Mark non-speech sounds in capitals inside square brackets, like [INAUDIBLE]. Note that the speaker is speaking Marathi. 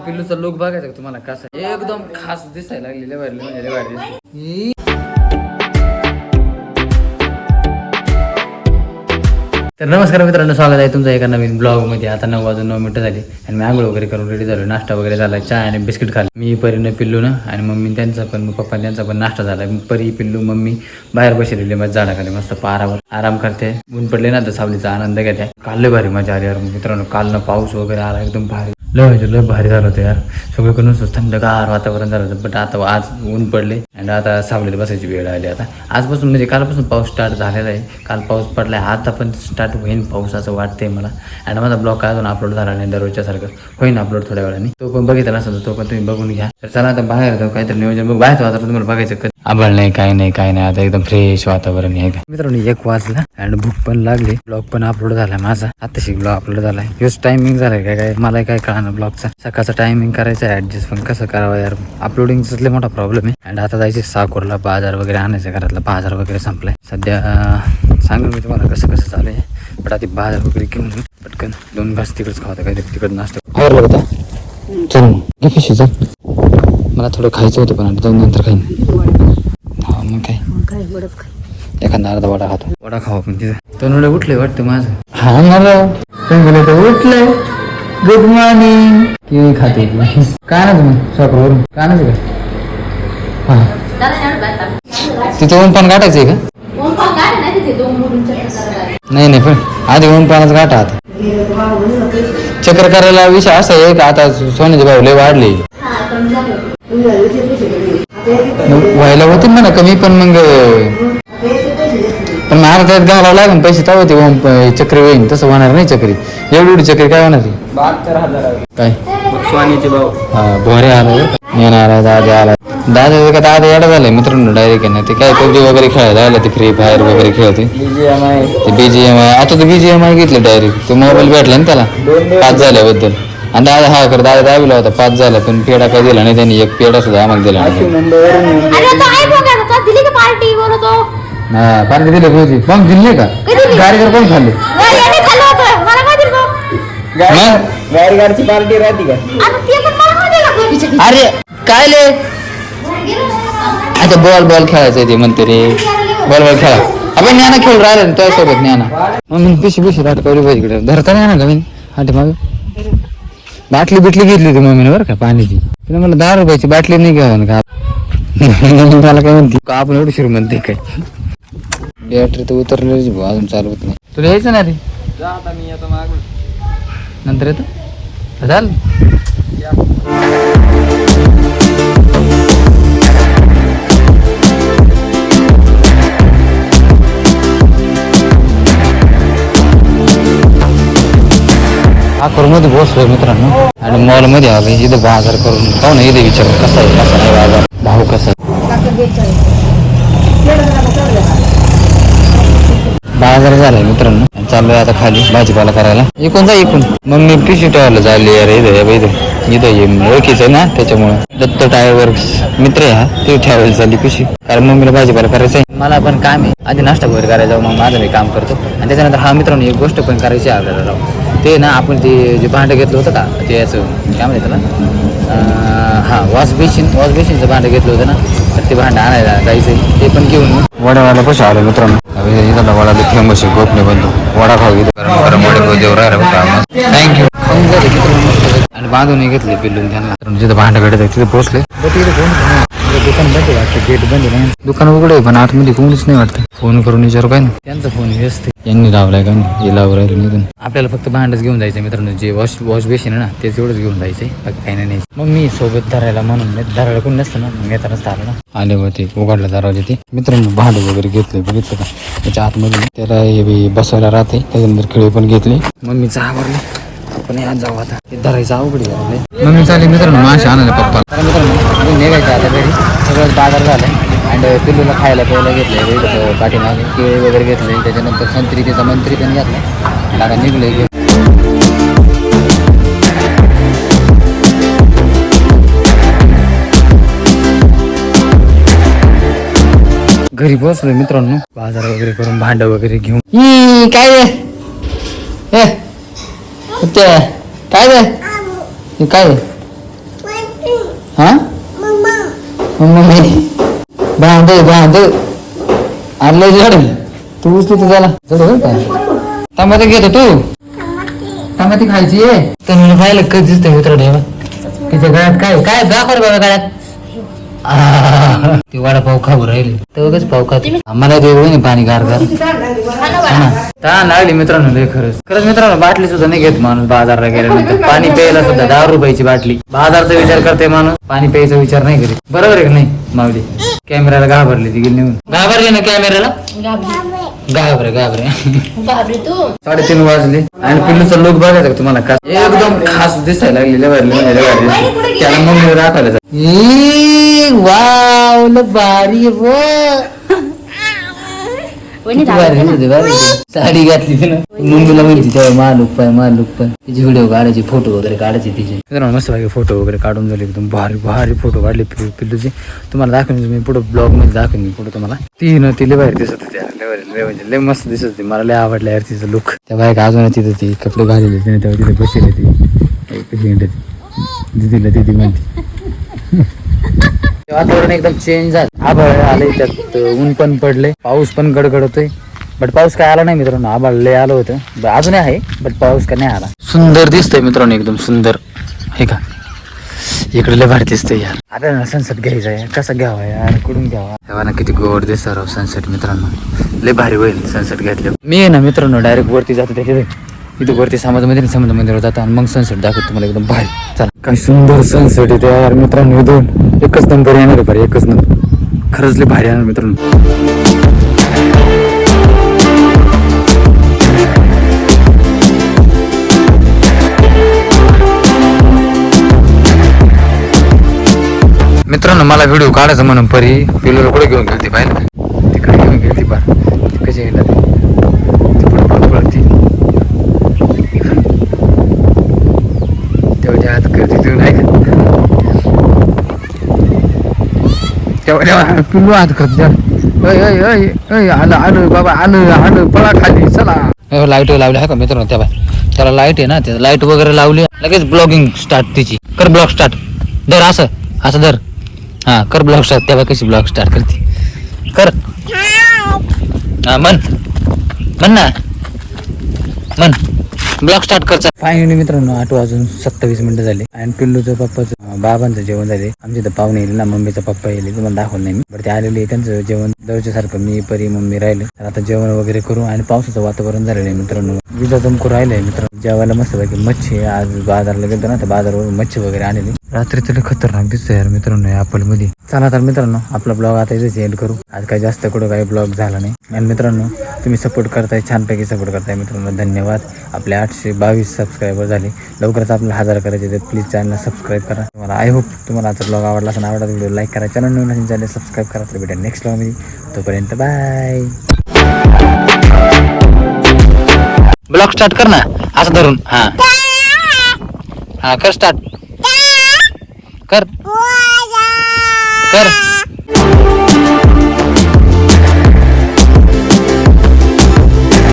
पिल्लूचा लुक बघायचा का तुम्हाला? कसा? एकदम खास दिसायला लागलेले भारी म्हणजे तर नमस्कार मित्रांनो स्वागत आहे तुमचं एका नवीन ब्लॉगमध्ये. आता नऊ वाजून नऊ मिनटं झाली आणि मी आंघोळ वगैरे करून रेडी झालो नाश्ता वगैरे झाला चहा आणि बिस्किट खाल्लं. मी परीनं पिल्लू ना आणि मम्मी त्यांचा पण पप्पा त्यांचा पण नाश्ता झाला. परी पिल्लू मम्मी बाहेर बसलेली मस्त झाडाखाली मस्त पारावर आराम करते. ऊन पडले ना तर सावलीचा आनंद घेते. काल लय भारी मजा आली यार. मित्रांनो काल ना पाऊस वगैरे आला एकदम भारी. लय म्हणजे लय भारी झालं होतं यार. सगळीकडून नुसतं थंडगार वातावरण झालं होतं. बट आता आज ऊन पडले आणि आता सावलीला बसायची वेळ आली आता. आजपासून म्हणजे कालपासून पाऊस स्टार्ट झालेला आहे. काल पाऊस पडलाय आता पण स्टार्ट होईल पाऊस असं वाटतंय मला. आणि माझा ब्लॉग काय अजून अपलोड झाला नाही दररोजच्या सारखं. होईन अपलोड थोड्या वेळाने. तो पण बघितला तर तो पण तुम्ही बघून घ्या. तर चला आता बाहेर जाऊ काहीतरी नियोजन बघ. बाहेरचं वातावरण तुम्हाला बघायचं का आभाळ नाही काय नाही काय नाही. आता एकदम फ्रेश वातावरण आहे. का मित्रांनो एक वाजला आणि भूक पण लागली. ब्लॉग पण अपलोड झाला माझा. आता ब्लॉग अपलोड झालाय हेच टायमिंग झालाय काय काय? मला काय कळणार ब्लॉगचा सकाळचा टायमिंग करायचा आहे ऍडजस्ट पण कसं करावं यार? अपलोडिंगचा लय मोठा प्रॉब्लेम आहे. आणि आता जायचे साकोरला बाजार वगैरे आणायचं घरातला बाजार वगैरे संपलाय. सध्या अं, सांगेन मी तुम्हाला कसं कसं चालू आहे. पण आता बाजार वगैरे घेऊन. पटकन दोन घास तिकडेच खावतं काय तिकडे नाश्ता आवडलं होता चल घे चल. मला थोडं खायचं होतं पण जाऊन नंतर खाईन. हा मग काय? एखादा अर्धा वडा खातो. वडा खावा पण तिथं. तनुडे उठले वाटतं माझं. हा मला तर उठलंय गुड मॉर्निंग केळी खाते काय ना तुम्ही स्वयंपाकवरून? काय ना का? हा. तिथं ऊन पण गाठायचंय का? नाही नाही पण आधी ऊन पाण्याचा गाठा आता. चक्र करायला विषय असा आहे का आता सोन्याचे भाव लय वाढले. व्हायला होते म्हणा कमी पण मग पण त्यात घालावं लागेल पैसे तेव्हा ते ओम प- चक्री होईल तसं होणार नाही चक्री. एवढी एवढी चक्री काय होणार? काय? स्वानीचे भाऊ हा भोरे आला येणार आहे दादा आला. दादा का दादा येडा झालाय मित्रांनो डायरेक्ट आहे ना. ते काय पबजी वगैरे खेळायला आला ते फ्री फायर वगैरे खेळते. बीजीएमआय ते बीजीएम आय आता तर बीजीएम आय घेतलं डायरेक्ट तो मोबाईल भेटला ना त्याला पाच झाल्याबद्दल. आणि दादा हा कर दादा दाबीला होता पाच झाला पण पेढा काय दिला नाही त्यांनी एक पेढा सुद्धा आम्हाला दिला नाही. नंबरवरून अरे तो आहे बघा ना, तो दिली का पार्टी बोलतो हा पार्टी दिले पाहिजे मग दिले का? दिली? गाडीवर कोण खाल्ले? याने खाल्लं होतं मला काय दिलं तो? मग? गाडी गाडची पार्टी राहते का? अरे काय ले? आता बॉल बॉल खेळायचं ते म्हणते रे. बॉल बॉल खेळा. आपण ज्ञाना खेळ राहिला ना तुझ्यासोबत ज्ञाना. मग मी पिशी पिशी राट कवली पाहिजे इकडे. धरता नाही ना मी? हाटे माग. बाटली बिटली घेतली होती मम्मीने बरं का पाण्याची. तिने मला दहा रुपयाची बाटली नाही घ्यावं का [LAUGHS] मला काय म्हणते? का आपण एवढी श्रीमंत आहे काय? बॅटरी तर उतरलेलीच भाऊ अजून चालू होत नाही. तुला यायचं ना रे? जा आता मी आता मागून नंतर येतो. चाल मध्ये बसलोय मित्रांनो. आणि मॉलमध्ये आलो इथं बाजार करून पाहू ना इथे विचार कसा आहे कसा नाही बाजार भाव कसा बाजार झालाय मित्रांनो. चाललोय आता खाली भाजीपाला करायला. इकून जा इकून. मग मी पिशवी ठेवायला झाली अरे इथं इथं. इथं ये आहे ना त्याच्यामुळे. दत्त टायर वर्क्स मित्र हा ते ठेवायला चालली पिशवी. कारण मम्मीला भाजीपाला करायचं आहे. मला पण काम आहे. आधी नाश्ता वगैरे करायचा मग माझं मी काम करतो. आणि त्याच्यानंतर हा मित्रांनो एक गोष्ट पण करायची आहे आपल्याला राहू ते ना आपण ते जे भांडं घेतलं होतं का ते याचं काय म्हणते त्याला? अं, हा वॉश बेसिन वॉश बेसिनचं भांडं घेतलं होतं ना तर ते भांडं आणायला जायचं ते पण घेऊन वड्यावाला पैसे आलो मित्रांनो? इथं वडाला फेमस आहे गोपने बंधू. वडा खाऊ इथं. गरम गरम वडे खाऊ देऊ राहिला थँक्यू खाऊन झाले मित्रांनो. आणि बांधून घेतले पिल्लून त्यांना. जिथं भांडं भेटत आहे तिथे पोहोचले. दुकान बंद वाटतं गेट बंद आहे. ना. दुकान उघडं आहे पण आतमध्ये कोणीच नाही वाटतं. फोन करून विचारू काय ना? त्यांचा फोन व्यस्त. यांनी लावलाय का नाही? हे लावून राहिले निघून. आपल्याला फक्त भांडच घेऊन जायचं मित्रांनो. जे वॉश वॉश बेसिन आहे ना तेच एवढंच घेऊन जायचंय. बाकी काही नाही मग मी सोबत धरायला म्हणून धरायला कोणी नसतं ना. मग येतानाच आलं ना आले होते उघडला दरवाजे ते. मित्रांनो भांडं वगैरे घेतले बघितलं का? त्याच्या आतमध्ये त्याला हे बी बसायला राहते. त्याच्यानंतर खिळे पण घेतले. मम्मीचं आवडलं आपण आज जाऊ आता. ते धरायचं अवघड मम्मी चालेल मित्रांनो. मासे आणायला पप्पा. तर मित्रांनो मी निघायचं आता घरी. सगळं बाजार झालं अँड पिल्लूला खायला प्यायला घेतलं पाठीमागे केळी वगैरे घेतले त्याच्यानंतर संत्री त्याचा मंत्री पण घेतला. आणि आता निघले घरी बसलोय मित्रांनो. बाजार वगैरे करून भांड वगैरे घेऊन. ई, काय? काय रे? हे काय? हा? मम्मी. बांध बांध आणलं जड तू उचली तू त्याला. जड होय टमाटे घेतो तू. टमाटे खायची आहे तर मला पाहिलं कधीच दिसतंय मित्र ठेवा तिच्या गळ्यात काय काय दाखवर बाबा गळ्यात? आह, वाडा वडापाव खाऊ राहिले. तर पाव खात? आम्हाला देऊ नाही पाणी गार गार. ताण लागली मित्रांनो लय खरंच. खरंच मित्रांनो बाटली सुद्धा नाही घेत माणूस बाजारला गेल्यानंतर. पाणी प्यायला सुद्धा दहा रुपयाची बाटली. बाजारचा विचार करते माणूस. पाणी प्यायचा विचार नाही करीत. बरोबर आहे का नाही मावली कॅमेऱ्याला घाबरली ती गेली निघून. घाबरली ना कॅमेऱ्याला? घाबरे घाबरे. बापरे तू. साडेतीन वाजले. आणि पिल्लूचा लोक बघायचा का तुम्हाला? का एकदम खास दिसायला लागलेले भरले त्याला मम्मी राखायला वाव भारी व वहिनी किती भारी दिसते, भारी दिसते. साडी घातली तिनं. मम्मीला म्हणते तेव्हा मालूक पाय मालूक पाय तिचे व्हिडिओ काढायचे फोटो वगैरे काढायचे तिचे. मस्त भारी फोटो वगैरे काढून झाले एकदम भारी भारी फोटो काढले पिल्लू- पिल्लूचे. तुम्हाला दाखवून मी पुढे ब्लॉगमध्ये दाखवून मी पुढे तुम्हाला. ती न ती लय भारी दिसत होती. लय लय म्हणजे लय मस्त दिसत होती. मला लय आवडलं यार तिचं लुक त्या बायक अजून तिथं ती कपडे घालेले तिने तेव्हा तिथे बसले ती कशी हिंडत दिदीला दिदी म्हणते वातावरण एकदम चेंज झालं. आभाळ आलंय त्यात ऊन पण पडले पाऊस पण गडगडतोय. बट पाऊस काय आला नाही मित्रांनो आभाळ लय आलं होतं. अजूनही आहे बट पाऊस काय नाही आला. सुंदर दिसतंय मित्रांनो एकदम सुंदर. हे का? इकडे लय भारी दिसतंय यार. आता ना सनसेट घ्यायचा आहे कसा घ्यावा यार कुठून घ्यावा? तेव्हा ना किती गोड दिसतं सनसेट मित्रांनो. लय भारी होईल सनसेट घेतलं मी आहे ना मित्रांनो डायरेक्ट वरती जातो त्याच्या इथं वरती समाज मंदिर समाज मंदिरावर जातो आणि मग सनसेट दाखवतो तुम्हाला एकदम भारी चला. काय सुंदर सनसेट आहे यार मित्रांनो हे दोन. एकच नंबर येणार आहे भारी एकच नंबर. खरंच लय भारी येणार मित्रांनो. मित्रांनो मला व्हिडिओ काढायचा म्हणून परी पिलूला कुठे घेऊन गेली पाहिलं का? तिकडे घेऊन गेली पा ती कशी गेला ती पुढे पुढे पळती तेवढ्या हात करते तू नाही का पिल्लू आलं आलं बाबा आलं आलं पळा खाली चला. लाइट लावली आहे का मित्रांनो? त्या बाय त्याला लाइट आहे ना त्या लाइट वगैरे लावली. लगेच ब्लॉगिंग स्टार्ट तिची. कर ब्लॉग स्टार्ट धर असं असं धर. हा कर ब्लॉग स्टार्ट तेव्हा कशी ब्लॉग स्टार्ट करते. कर. हा म्हण. म्हण ना. म्हण. ब्लॉग स्टार्ट कर. फायनली मित्रांनो आठ वाजून सत्तावीस मिनिटं झाले. आणि पिल्लूचं पप्पाचं बाबांचं जेवण झाले. आमच्या इथं पाहुणे येईल ना मम्मीचा पप्पा येईल तुम्हाला दाखवलं नाही मी. बरं ते आलेले त्यांचं जेवण. दरच्या सारखं मी परी मम्मी राहिले. तर आता जेवण वगैरे करू आणि पावसाचं वातावरण झालेलं आहे मित्रांनो. विजा जमकू राहिलंय मित्रांनो. जेवायला मस्त पैकी मच्छी आज बाजारला गेलो ना तर बाजारवरून मच्छी वगैरे आलेली रात्री तरी खतरनाक दिसतोय यार मित्रांनो ऍपलमध्ये चला तर मित्रांनो आपला ब्लॉग आता इथेच एंड करू. आज काही जास्त कुठं काही ब्लॉग झाला नाही. आणि मित्रांनो तुम्ही सपोर्ट करताय छानपैकी सपोर्ट करताय मित्रांनो. धन्यवाद. आपले आठशे बावीस सबस्क्रायबर झाले. लवकरच आपल्याला हजार करायचे प्लीज चॅनलला सबस्क्राईब करा. तुम्हाला आय होप तुम्हाला आजचा ब्लॉग आवडला असं आवडला व्हिडिओ लाईक करा. चॅनल नवीन असेल चॅनल सबस्क्राईब करा. तर भेटा नेक्स्ट ब्लॉगमध्ये तोपर्यंत बाय ब्लॉग स्टार्ट कर ना. असं धरून. हा. हा कर स्टार्ट कर. कर.